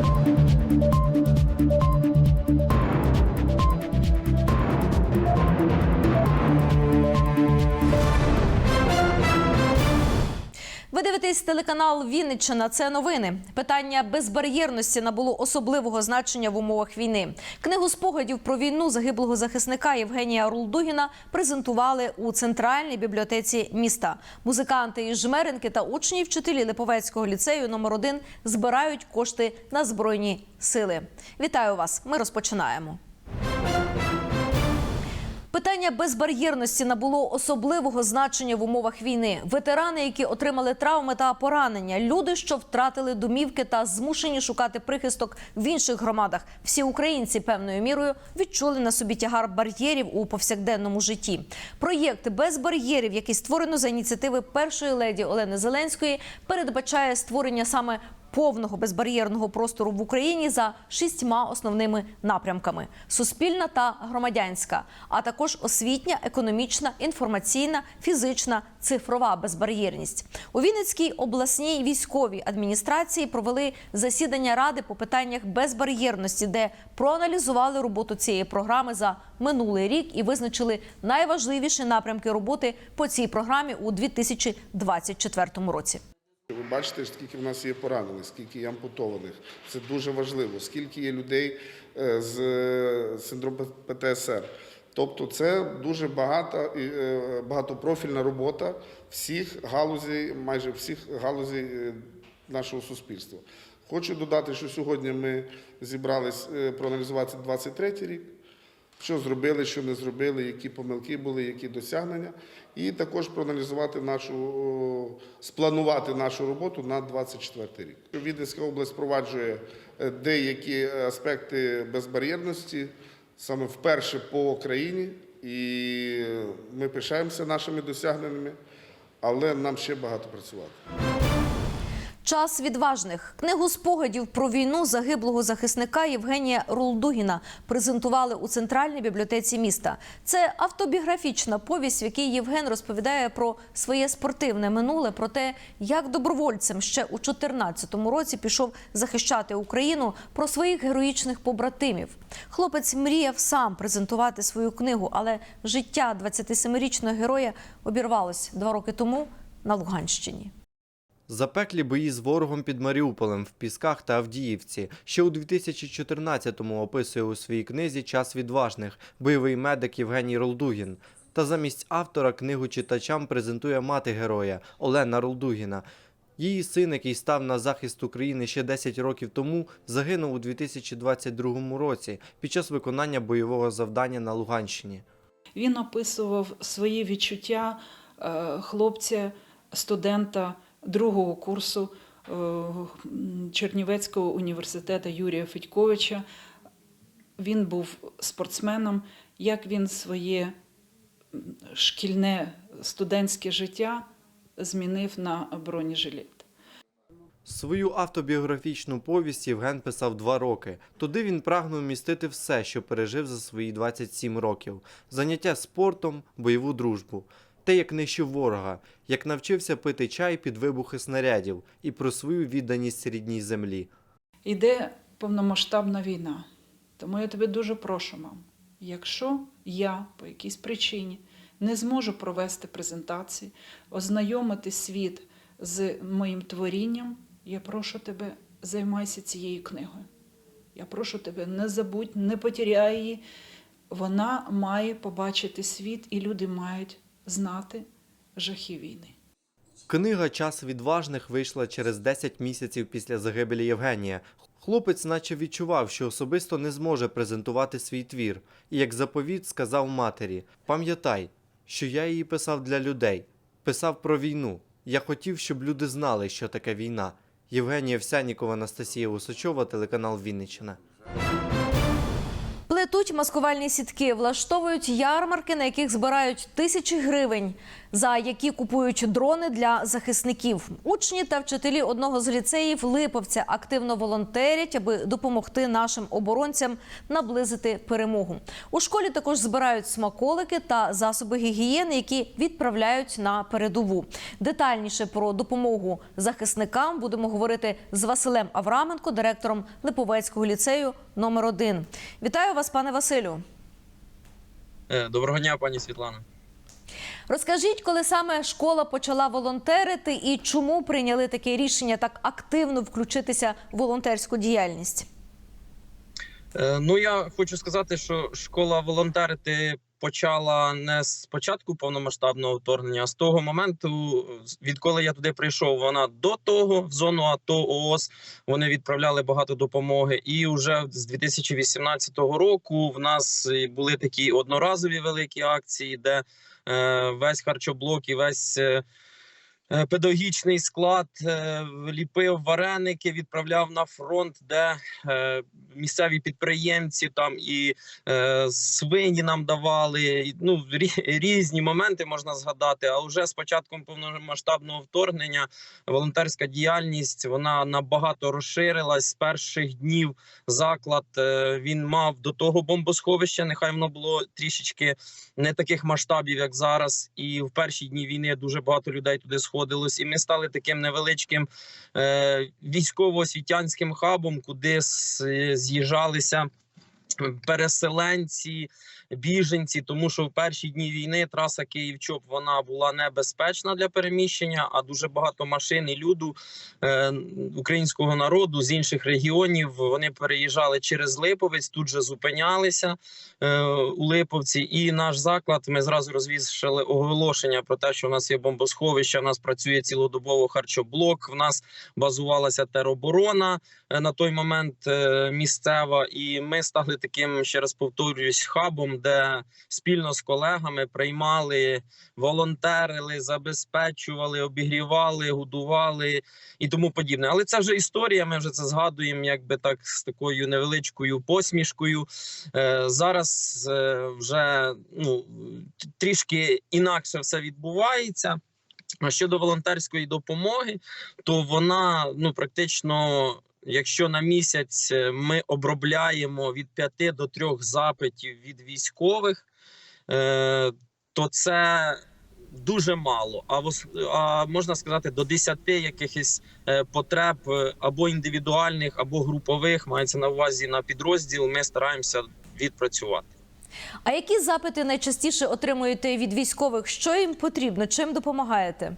Thank you. Ви дивитесь телеканал Вінниччина. Це новини. Питання безбар'єрності набуло особливого значення в умовах війни. Книгу спогадів про війну загиблого захисника Євгенія Рулдугіна презентували у центральній бібліотеці міста. Музиканти із Жмеринки та учні і вчителі Липовецького ліцею номер 1 збирають кошти на збройні сили. Вітаю вас! Ми розпочинаємо. Питання безбар'єрності набуло особливого значення в умовах війни. Ветерани, які отримали травми та поранення, люди, що втратили домівки та змушені шукати прихисток в інших громадах. Всі українці певною мірою відчули на собі тягар бар'єрів у повсякденному житті. Проєкт без бар'єрів, який створено за ініціативи першої леді Олени Зеленської, передбачає створення саме повного безбар'єрного простору в Україні за шістьма основними напрямками: суспільна та громадянська, а також освітня, економічна, інформаційна, фізична, цифрова безбар'єрність. У Вінницькій обласній військовій адміністрації провели засідання ради по питаннях безбар'єрності, де проаналізували роботу цієї програми за минулий рік і визначили найважливіші напрямки роботи по цій програмі у 2024 році. Ви бачите, скільки в нас є поранених, скільки є ампутованих. Це дуже важливо. Скільки є людей е, з е, синдромом ПТСР. Тобто це дуже багата, е, багатопрофільна робота всіх галузей, майже всіх галузей нашого суспільства. Хочу додати, що сьогодні ми зібрались проаналізувати 23 рік. Що зробили, що не зробили, які помилки були, які досягнення, і також проаналізувати нашу, спланувати нашу роботу на 24 рік. Відницька область впроваджує е, деякі аспекти безбар'єрності саме вперше по країні, і ми пишаємося нашими досягненнями, але нам ще багато працювати. Час відважних книгу спогадів про війну загиблого захисника Євгенія Рулдугіна презентували у центральній бібліотеці міста. Це автобіографічна повість, в якій Євген розповідає про своє спортивне минуле, про те, як добровольцем ще у 2014 році пішов захищати Україну, про своїх героїчних побратимів. Хлопець мріяв сам презентувати свою книгу, але життя 27-річного героя обірвалось два роки тому на Луганщині. Запеклі бої з ворогом під Маріуполем в Пісках та Авдіївці. Ще у 2014-му описує у своїй книзі Час відважних бойовий медик Євгеній Ролдугін. Та замість автора книгу читачам презентує мати героя Олена Ролдугіна. Її син, який став на захист України ще 10 років тому, загинув у 2022 році під час виконання бойового завдання на Луганщині. Він описував свої відчуття е, хлопця, студента другого курсу е, Чернівецького університету Юрія Федьковича. Він був спортсменом, як він своє шкільне студентське життя змінив на бронежилет. Свою автобіографічну повість Євген писав два роки. Туди він прагнув містити все, що пережив за свої 27 років: заняття спортом, бойову дружбу, те, як нищив ворога, як навчився пити чай під вибухи снарядів і про свою відданість рідній землі. Іде повномасштабна війна. Тому я тебе дуже прошу, мам, якщо я по якійсь причині не зможу провести презентації, ознайомити світ з моїм творінням, я прошу тебе, займайся цією книгою. Я прошу тебе, не забудь, не потеряй її. Вона має побачити світ, і люди мають знати жахи війни. Книга Час відважних вийшла через 10 місяців після загибелі Євгенія. Хлопець наче відчував, що особисто не зможе презентувати свій твір, і як заповіт сказав матері: Пам'ятай, що я її писав для людей, писав про війну. Я хотів, щоб люди знали, що таке війна. Євгенія Овсянікова, Анастасія Усачова, телеканал Вінниччина. Плетуть маскувальні сітки, влаштовують ярмарки, на яких збирають тисячі гривень. За які купують дрони для захисників. Учні та вчителі одного з ліцеїв Липовця активно волонтерять, аби допомогти нашим оборонцям наблизити перемогу. У школі також збирають смаколики та засоби гігієни, які відправляють на передову. Детальніше про допомогу захисникам будемо говорити з Василем Авраменко, директором Липовецького ліцею номер 1 Вітаю вас, пане Василю. Е, Доброго дня, пані Світлана. Розкажіть, коли саме школа почала волонтерити і чому прийняли таке рішення так активно включитися в волонтерську діяльність? Е, Ну я хочу сказати, що школа волонтерити почала не з початку повномасштабного вторгнення, а з того моменту, відколи я туди прийшов. Вона до того в зону АТО ООС вони відправляли багато допомоги. І вже з 2018 року в нас були такі одноразові великі акції, де е, весь харчоблок і весь. е, Педагогічний склад е, ліпив вареники, відправляв на фронт, де е, місцеві підприємці там і е, свині нам давали. Ну рі- різні моменти можна згадати. А вже з початком повномасштабного вторгнення волонтерська діяльність вона набагато розширилась з перших днів. Заклад е, він мав до того бомбосховище. Нехай воно було трішечки не таких масштабів, як зараз. І в перші дні війни дуже багато людей туди сходилось. І ми стали таким невеличким е, військово-освітянським хабом, куди з'їжджалися переселенці, біженці, тому що в перші дні війни траса Київ-Чоп вона була небезпечна для переміщення, а дуже багато машин і люду е, українського народу з інших регіонів вони переїжджали через Липовець, тут же зупинялися е, у Липовці. І наш заклад ми зразу розвішали оголошення про те, що в нас є бомбосховище, в нас працює цілодобово харчоблок. В нас базувалася тероборона е, на той момент е, місцева, і ми стали таким, ще раз повторююсь, хабом, де спільно з колегами приймали, волонтерили, забезпечували, обігрівали, годували і тому подібне. Але це вже історія. Ми вже це згадуємо, якби так з такою невеличкою посмішкою. Е, зараз е, вже ну трішки інакше все відбувається. А щодо волонтерської допомоги, то вона ну практично, якщо на місяць е, ми обробляємо від 5 до 3 запитів від військових, е, то це дуже мало. А, а можна сказати, до 10 якихось е, потреб або індивідуальних, або групових мається на увазі на підрозділ. Ми стараємося відпрацювати. А які запити найчастіше отримуєте від військових? Що їм потрібно? Чим допомагаєте?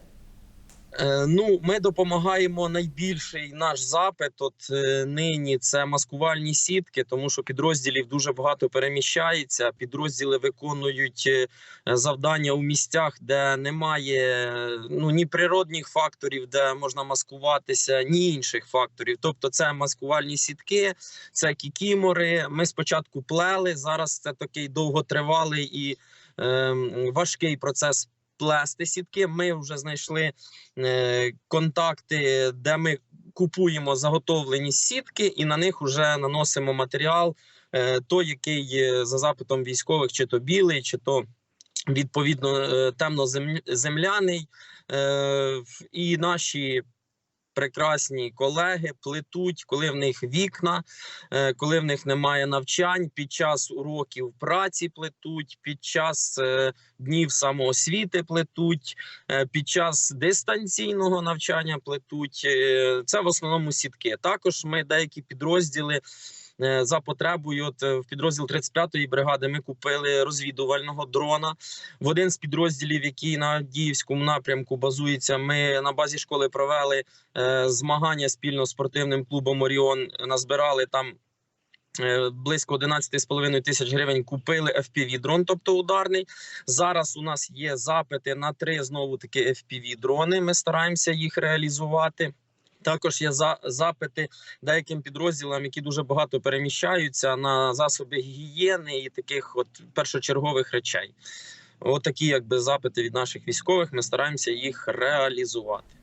Е, Ну, ми допомагаємо найбільший наш запит. От е, нині це маскувальні сітки, тому що підрозділів дуже багато переміщається. Підрозділи виконують е, завдання у місцях, де немає ну ні природних факторів, де можна маскуватися, ні інших факторів. Тобто, це маскувальні сітки, це кікімори. Ми спочатку плели. Зараз це такий довготривалий і ем, важкий процес плести сітки. Ми вже знайшли е, контакти, де ми купуємо заготовлені сітки, і на них вже наносимо матеріал, е, той, який за запитом військових, чи то білий, чи то відповідно е, темноземляний. І наші прекрасні колеги плетуть, коли в них вікна, е, коли в них немає навчань, під час уроків праці плетуть, під час е, днів самоосвіти плетуть, е, під час дистанційного навчання плетуть. Це в основному сітки. Також ми деякі підрозділи. Е, За потребою, от е, в підрозділ 35-ї бригади ми купили розвідувального дрона. В один з підрозділів, який на Діївському напрямку базується, ми на базі школи провели е, змагання спільно з спортивним клубом Оріон. Назбирали там близько 11,5 тисяч гривень. Купили fpv дрон, тобто ударний. Зараз у нас є запити на три знову таки fpv дрони. Ми стараємося їх реалізувати. Також є за запити деяким підрозділам, які дуже багато переміщаються на засоби гігієни і таких от першочергових речей. От такі, якби запити від наших військових. Ми стараємося їх реалізувати.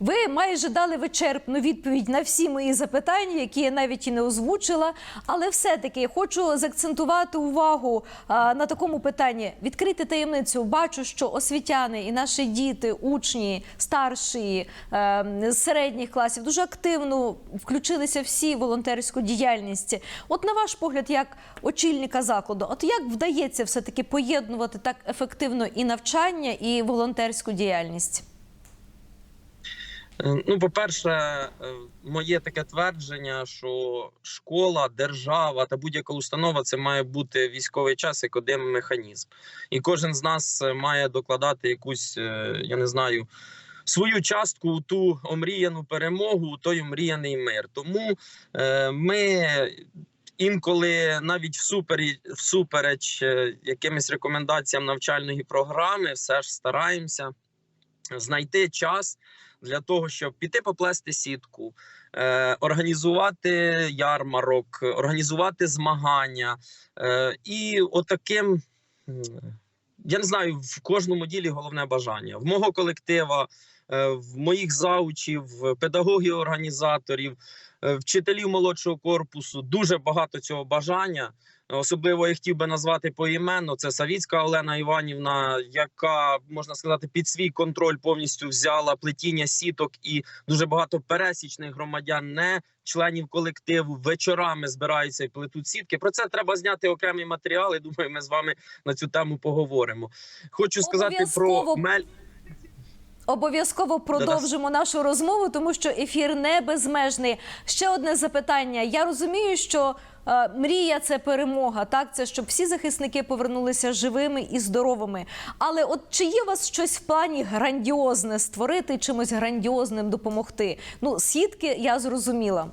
Ви майже дали вичерпну відповідь на всі мої запитання, які я навіть і не озвучила. Але все-таки хочу заакцентувати увагу на такому питанні. Відкрити таємницю. Бачу, що освітяни і наші діти, учні, старші е, з середніх класів дуже активно включилися всі в волонтерську діяльність. От на ваш погляд, як очільника закладу, от як вдається все таки поєднувати так ефективно і навчання, і волонтерську діяльність? Е, Ну, по-перше, е, моє таке твердження, що школа, держава та будь-яка установа це має бути військовий час як один механізм. І кожен з нас е, має докладати якусь, я не знаю, свою частку у ту омріяну перемогу, у той омріяний мир. Тому е, ми. Інколи навіть всупереч, всупереч якимось рекомендаціям навчальної програми, все ж стараємося знайти час для того, щоб піти поплести сітку, е, організувати ярмарок, організувати змагання. Е, і отаким, я не знаю, в кожному ділі головне бажання. В мого колектива, е, в моїх заучів, педагогів, організаторів, е, вчителів молодшого корпусу дуже багато цього бажання. Особливо я хотів би назвати поіменно. Це Савіцька Олена Іванівна, яка можна сказати під свій контроль повністю взяла плетіння сіток і дуже багато пересічних громадян, не членів колективу, вечорами збираються і плетуть сітки. Про це треба зняти окремий матеріал. і Думаю, ми з вами на цю тему поговоримо. Хочу сказати про мель. Обов'язково продовжимо нашу розмову, тому що ефір не безмежний. Ще одне запитання. Я розумію, що е, мрія це перемога, так це щоб всі захисники повернулися живими і здоровими. Але от чи є у вас щось в плані грандіозне створити, чимось грандіозним допомогти? Ну, сітки я зрозуміла.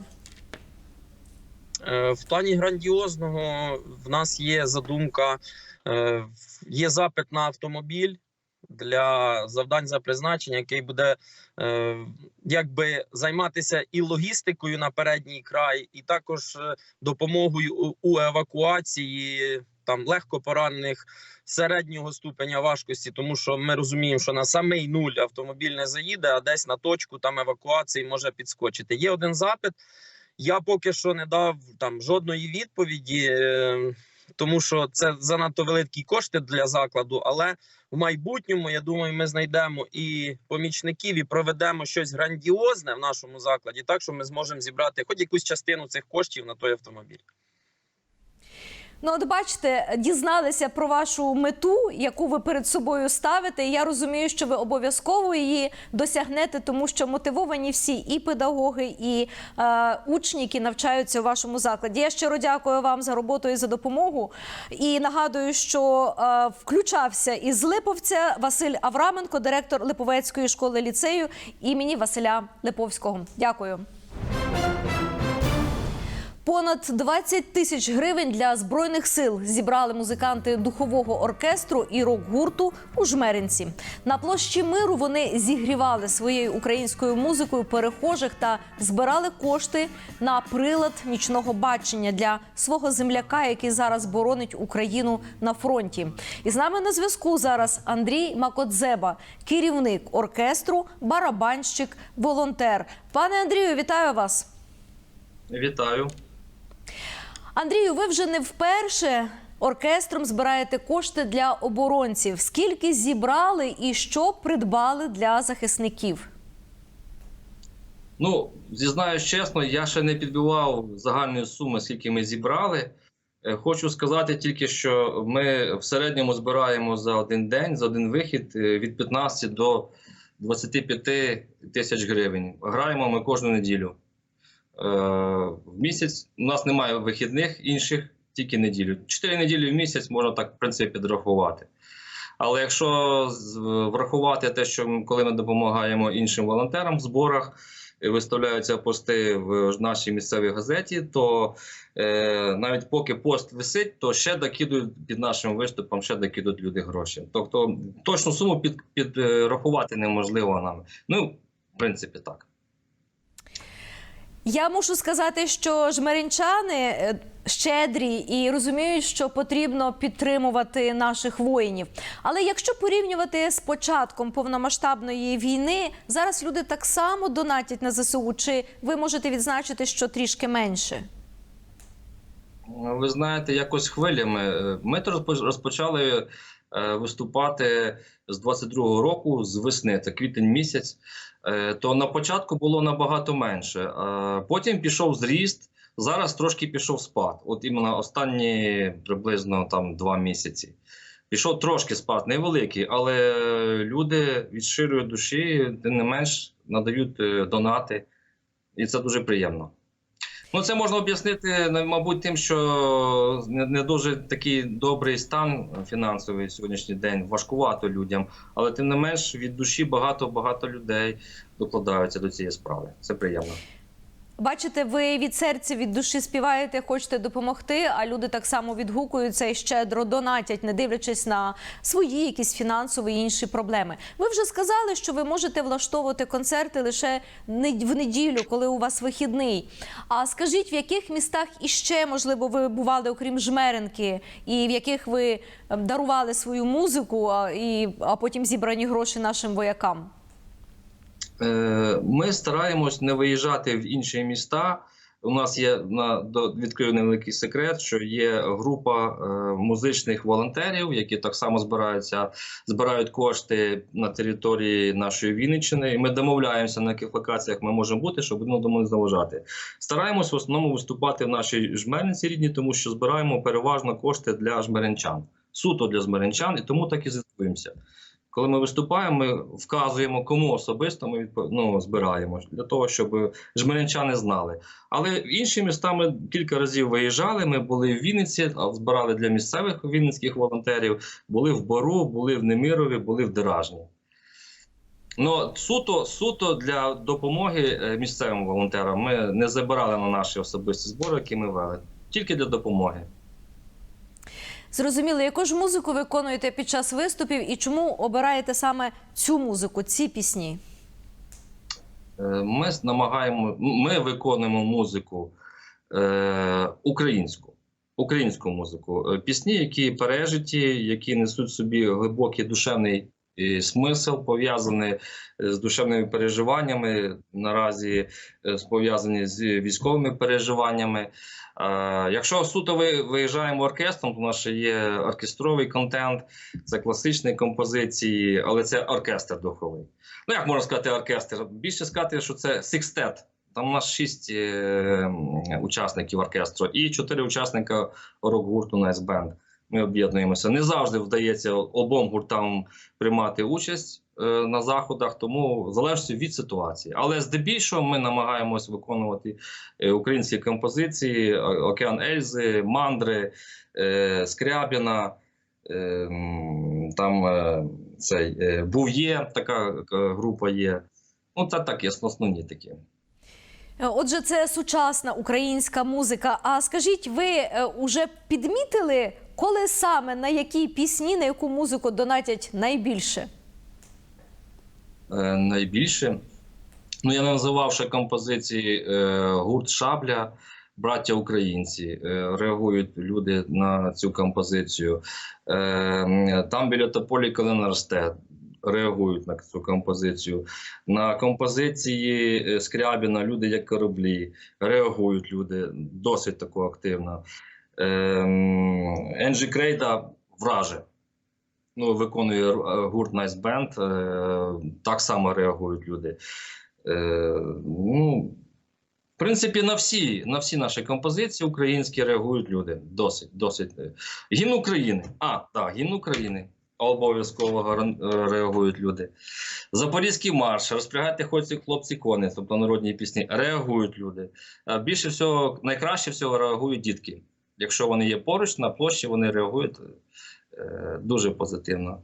Е, В плані грандіозного в нас є задумка, е, є запит на автомобіль для завдань за призначенням, який буде е, якби займатися і логістикою на передній край, і також е, допомогою у- у евакуації там легко поранених середнього ступеня важкості, тому що ми розуміємо, що на самий нуль автомобіль не заїде, а десь на точку там евакуації може підскочити. Є один запит. Я поки що не дав там жодної відповіді, е, тому що це занадто великі кошти для закладу. Але в майбутньому я думаю, ми знайдемо і помічників, і проведемо щось грандіозне в нашому закладі, так що ми зможемо зібрати хоч якусь частину цих коштів на той автомобіль. Ну, от бачите, дізналися про вашу мету, яку ви перед собою ставите. І я розумію, що ви обов'язково її досягнете, тому що мотивовані всі і педагоги, і е, учні, які навчаються у вашому закладі. Я щиро дякую вам за роботу і за допомогу. І нагадую, що е, включався із Липовця Василь Авраменко, директор Липовецької школи ліцею імені Василя Липовського. Дякую. Понад 20 тисяч гривень для збройних сил зібрали музиканти духового оркестру і рок-гурту у Жмеринці. На площі миру вони зігрівали своєю українською музикою перехожих та збирали кошти на прилад нічного бачення для свого земляка, який зараз боронить Україну на фронті. І з нами на зв'язку зараз Андрій Макодзеба, керівник оркестру, барабанщик, волонтер. Пане Андрію, вітаю вас. Вітаю. Андрію, ви вже не вперше оркестром збираєте кошти для оборонців. Скільки зібрали і що придбали для захисників? Ну, зізнаюсь чесно, я ще не підбивав загальної суми, скільки ми зібрали. Е, Хочу сказати тільки, що ми в середньому збираємо за один день, за один вихід е, від 15 до 25 тисяч гривень. Граємо ми кожну неділю. Е, В місяць у нас немає вихідних інших, тільки неділю. Чотири неділі в місяць можна так, в принципі, підрахувати. Але якщо врахувати те, що коли ми допомагаємо іншим волонтерам в зборах, виставляються пости в нашій місцевій газеті, то е, навіть поки пост висить, то ще докидують під нашим виступом, ще докидують люди гроші. Тобто точну суму під, підрахувати неможливо нам. Ну, в принципі, так. Я мушу сказати, що жмеринчани е, щедрі і розуміють, що потрібно підтримувати наших воїнів. Але якщо порівнювати з початком повномасштабної війни, зараз люди так само донатять на ЗСУ. Чи ви можете відзначити, що трішки менше? Ви знаєте, якось хвилями. Е, Ми то розпо- розпочали е, виступати з 22-го року, з весни, це квітень місяць. Е, То на початку було набагато менше. Е, Потім пішов зріст, зараз трошки пішов спад. От іменно останні приблизно там два місяці. Пішов трошки спад, невеликий, але люди від щирої душі, не менш, надають е, донати, і це дуже приємно. Ну, це можна об'яснити, на- мабуть, тим, що не, дуже такий добрий стан фінансовий сьогоднішній день, важкувато людям, але тим не менш від душі багато-багато людей докладаються до цієї справи. Це приємно. Бачите, ви від серця, від душі співаєте, хочете допомогти, а люди так само відгукуються і щедро донатять, не дивлячись на свої якісь фінансові і інші проблеми. Ви вже сказали, що ви можете влаштовувати концерти лише в неділю, коли у вас вихідний. А скажіть, в яких містах іще можливо ви бували, окрім Жмеренки, і в яких ви е, дарували свою музику, і, а потім зібрані гроші нашим воякам? Е, Ми стараємось не виїжджати в інші міста. У нас є на відкрию невеликий секрет, що є група е, музичних волонтерів, які так само збираються, збирають кошти на території нашої Вінниччини. І ми домовляємося на яких локаціях ми можемо бути, щоб одному не заважати. Стараємось в основному виступати в нашій жмерниці рідній, тому що збираємо переважно кошти для жмеренчан, суто для жмеренчан, і тому так і зв'язуємося. Коли ми виступаємо, ми вказуємо, кому особисто ми ну, збираємо для того, щоб жмеринчани знали. Але інші міста ми кілька разів виїжджали. Ми були в Вінниці, збирали для місцевих вінницьких волонтерів, були в Бору, були в Немірові, були в Деражні. Ну, суто, суто для допомоги е, місцевим волонтерам ми не забирали на наші особисті збори, які ми вели. Тільки для допомоги. Зрозуміло, яку ж музику виконуєте під час виступів і чому обираєте саме цю музику, ці пісні? Е, Ми намагаємо, ми виконуємо музику е, українську, українську музику, Е, пісні, які пережиті, які несуть собі глибокий душевний е, смисл, пов'язаний е, з душевними переживаннями, наразі е, пов'язані з військовими переживаннями. Е, Якщо суто ви виїжджаємо оркестром, то у нас ще є оркестровий контент, це класичні композиції, але це оркестр духовий. Ну, як можна сказати, оркестр? Більше сказати, що це секстет. Там у нас шість е, учасників оркестру і чотири учасника рок-гурту Nice Band. Ми об'єднуємося. Не завжди вдається обом гуртам приймати участь е, на заходах, тому залежить від ситуації. Але здебільшого ми намагаємось виконувати е, українські композиції: Океан Ельзи, Мандри, е, Скрябіна. Там е, цей е, така група є. Ну, це так, є основні такі. Отже, це сучасна українська музика. А скажіть, ви е, уже підмітили, коли саме на які пісні, на яку музику донатять найбільше? Е, найбільше. Ну, я називав ще композиції е, гурт Шабля, браття українці. Е, реагують люди на цю композицію. Е, там біля тополі, коли росте. Реагують на цю композицію. На композиції е, Скрябіна люди як кораблі. Реагують люди досить тако активно. Е, Енджі Крейда враже ну, виконує е, гурт Nice Band, е, так само реагують люди. Е, ну, в принципі, на всі, на всі наші композиції українські реагують люди. Досить, досить. Гімн України. А, так, гімн України. Обов'язково реагують люди. Запорізький марш, розпрягайте хлопці, хлопці кони, тобто народні пісні. Реагують люди. Більше всього, найкраще всього реагують дітки. Якщо вони є поруч на площі, вони реагують е, дуже позитивно.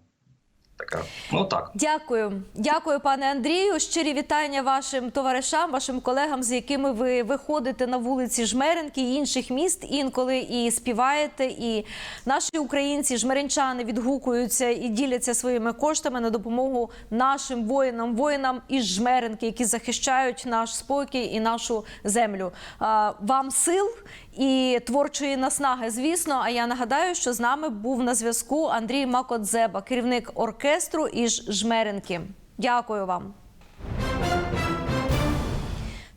Така. Ну так. Дякую, дякую, пане Андрію. Щирі вітання вашим товаришам, вашим колегам, з якими ви виходите на вулиці Жмеринки і інших міст. Інколи і співаєте. І наші українці, жмеринчани, відгукуються і діляться своїми коштами на допомогу нашим воїнам, воїнам із Жмеринки, які захищають наш спокій і нашу землю. Вам сил і творчої наснаги, звісно. А я нагадаю, що з нами був на зв'язку Андрій Макодзеба, керівник оркестру із Жмеренки. Дякую вам.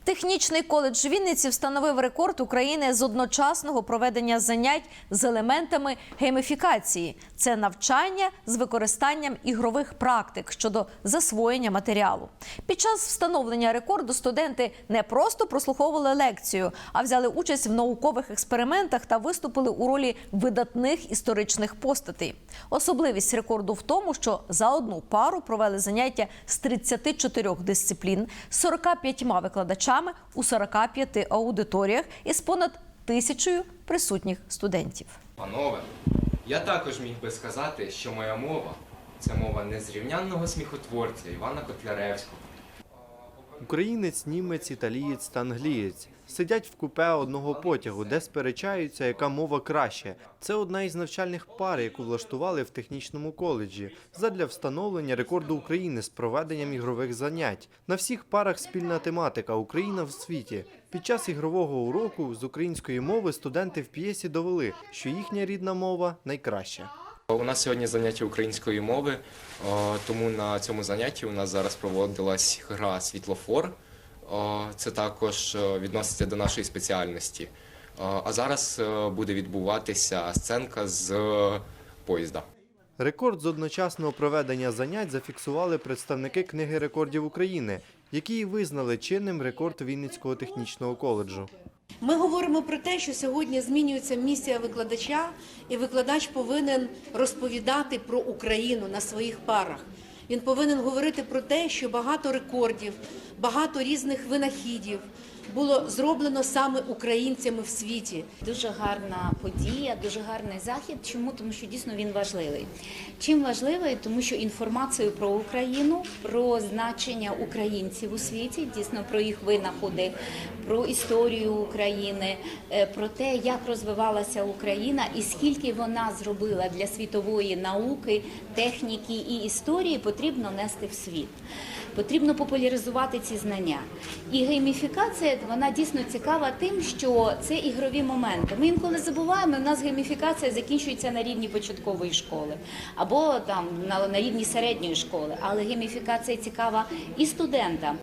Технічний коледж Вінниці встановив рекорд України з одночасного проведення занять з елементами гейміфікації. Це навчання з використанням ігрових практик щодо засвоєння матеріалу. Під час встановлення рекорду студенти не просто прослуховували лекцію, а взяли участь в наукових експериментах та виступили у ролі видатних історичних постатей. Особливість рекорду в тому, що за одну пару провели заняття з 34 дисциплін, з 45 викладачами у 45 аудиторіях із понад тисячою присутніх студентів. Панове, я також міг би сказати, що моя мова це мова незрівнянного сміхотворця Івана Котляревського. Українець, німець, італієць та англієць сидять в купе одного потягу, де сперечаються, яка мова краще. Це одна із навчальних пар, яку влаштували в технічному коледжі задля встановлення рекорду України з проведенням ігрових занять. На всіх парах спільна тематика Україна в світі. Під час ігрового уроку з української мови студенти в п'єсі довели, що їхня рідна мова найкраща. У нас сьогодні заняття української мови, тому на цьому занятті у нас зараз проводилась гра Світлофор. Це також е, відноситься до нашої спеціальності. А зараз е, буде відбуватися сценка з е, поїзда. Рекорд з одночасного проведення занять зафіксували представники книги рекордів України, які визнали чинним рекорд Вінницького технічного коледжу. Ми говоримо про те, що сьогодні змінюється місія викладача, і викладач повинен розповідати про Україну на своїх парах. Він повинен говорити про те, що багато рекордів, багато різних винахідів було зроблено саме українцями в світі. Дуже гарна подія, дуже гарний захід. Чому? Тому що дійсно він важливий. Чим важливий? Тому що інформацію про Україну, про значення українців у світі, дійсно про їх винаходи, про історію України, е, про те, як розвивалася Україна і скільки вона зробила для світової науки, техніки і історії, потрібно нести в світ. Потрібно популяризувати ці знання. І гейміфікація вона дійсно цікава тим, що це ігрові моменти. Ми інколи забуваємо, у нас гейміфікація закінчується на рівні початкової школи або там на, на рівні середньої школи. Але гейміфікація цікава і студентам.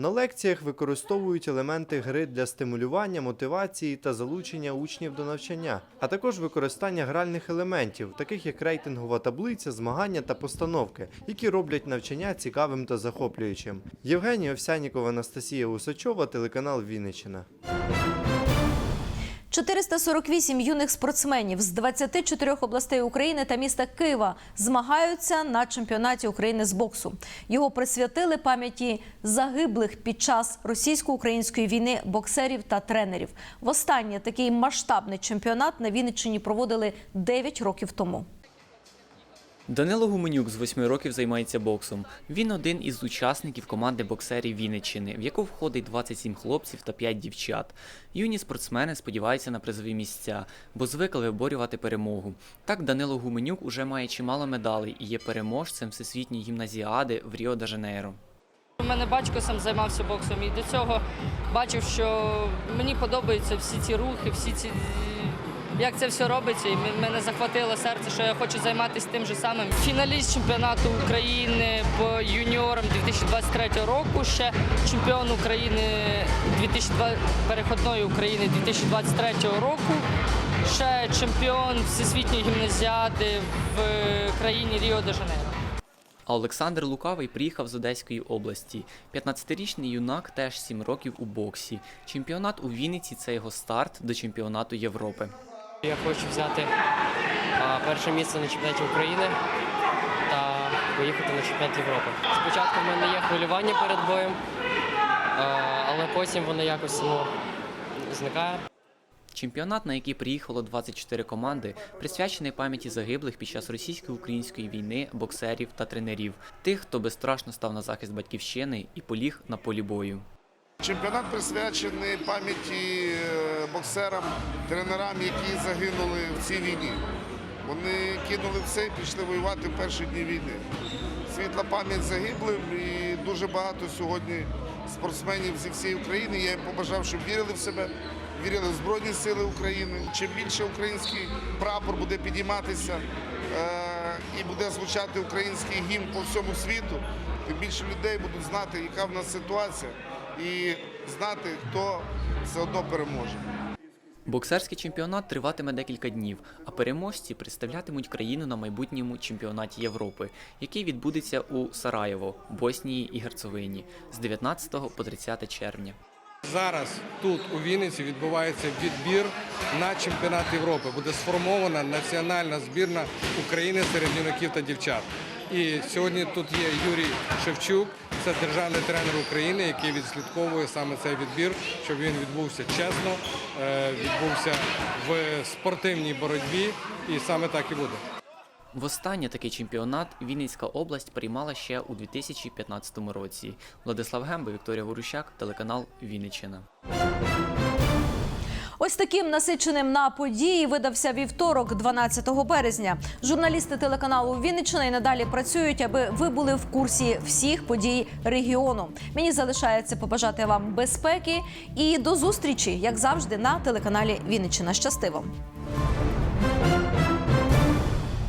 На лекціях використовують елементи гри для стимулювання, мотивації та залучення учнів до навчання, а також використання гральних елементів, таких як рейтингова таблиця, змагання та постановки, які роблять навчання цікавим та захоплюючим. Євгенія Овсянікова, Анастасія Усачова, телеканал Вінниччина. 448 юних спортсменів з 24 областей України та міста Києва змагаються на чемпіонаті України з боксу. Його присвятили пам'яті загиблих під час російсько-української війни боксерів та тренерів. Востаннє такий масштабний чемпіонат на Вінниччині проводили 9 років тому. Данило Гуменюк з 8 років займається боксом. Він один із учасників команди боксерів Вінниччини, в яку входить 27 хлопців та 5 дівчат. Юні спортсмени сподіваються на призові місця, бо звикли виборювати перемогу. Так Данило Гуменюк уже має чимало медалей і є переможцем всесвітньої гімназіади в Ріо де Жанейро. У мене батько сам займався боксом і до цього бачив, що мені подобаються всі ці рухи, всі ці як це все робиться, і мене захватило серце, що я хочу займатися тим же самим. Фіналіст чемпіонату України по юніорам 2023 року, ще чемпіон України 2002, переходної України 2023 року, ще чемпіон всесвітньої гімназіади в країні Ріо де Жанейро. А Олександр Лукавий приїхав з Одеської області. 15-річний юнак теж 7 років у боксі. Чемпіонат у Вінниці це його старт до чемпіонату Європи. Я хочу взяти перше місце на чемпіонаті України та поїхати на чемпіонат Європи. Спочатку в мене є хвилювання перед боєм, але потім воно якось само зникає. Чемпіонат, на який приїхало 24 команди, присвячений пам'яті загиблих під час російсько-української війни боксерів та тренерів, тих, хто безстрашно став на захист батьківщини і поліг на полі бою. Чемпіонат присвячений пам'яті е, боксерам, тренерам, які загинули в цій війні. Вони кинули все і пішли воювати в перші дні війни. Світла пам'ять загиблим і дуже багато сьогодні спортсменів зі всієї України. Я їм побажав, щоб вірили в себе, вірили в Збройні Сили України. Чим більше український прапор буде підійматися е, і буде звучати український гімн по всьому світу, тим більше людей будуть знати, яка в нас ситуація, і знати, хто все одно переможе. Боксерський чемпіонат триватиме декілька днів, а переможці представлятимуть країну на майбутньому чемпіонаті Європи, який відбудеться у Сараєво, Боснії і Герцевині з 19 по 30 червня. Зараз тут у Вінниці відбувається відбір на чемпіонат Європи. Буде сформована національна збірна України серед юнаків та дівчат. І сьогодні тут є Юрій Шевчук, це державний тренер України, який відслідковує саме цей відбір, щоб він відбувся чесно, е, відбувся в спортивній боротьбі, і саме так і буде. Востаннє такий чемпіонат Вінницька область приймала ще у 2015 році. Владислав Гемба, Вікторія Ворущак, телеканал Вінниччина. Ось таким насиченим на події видався вівторок, 12 березня. Журналісти телеканалу Вінниччина і надалі працюють, аби ви були в курсі всіх подій регіону. Мені залишається побажати вам безпеки і до зустрічі, як завжди, на телеканалі Вінниччина. Щастиво!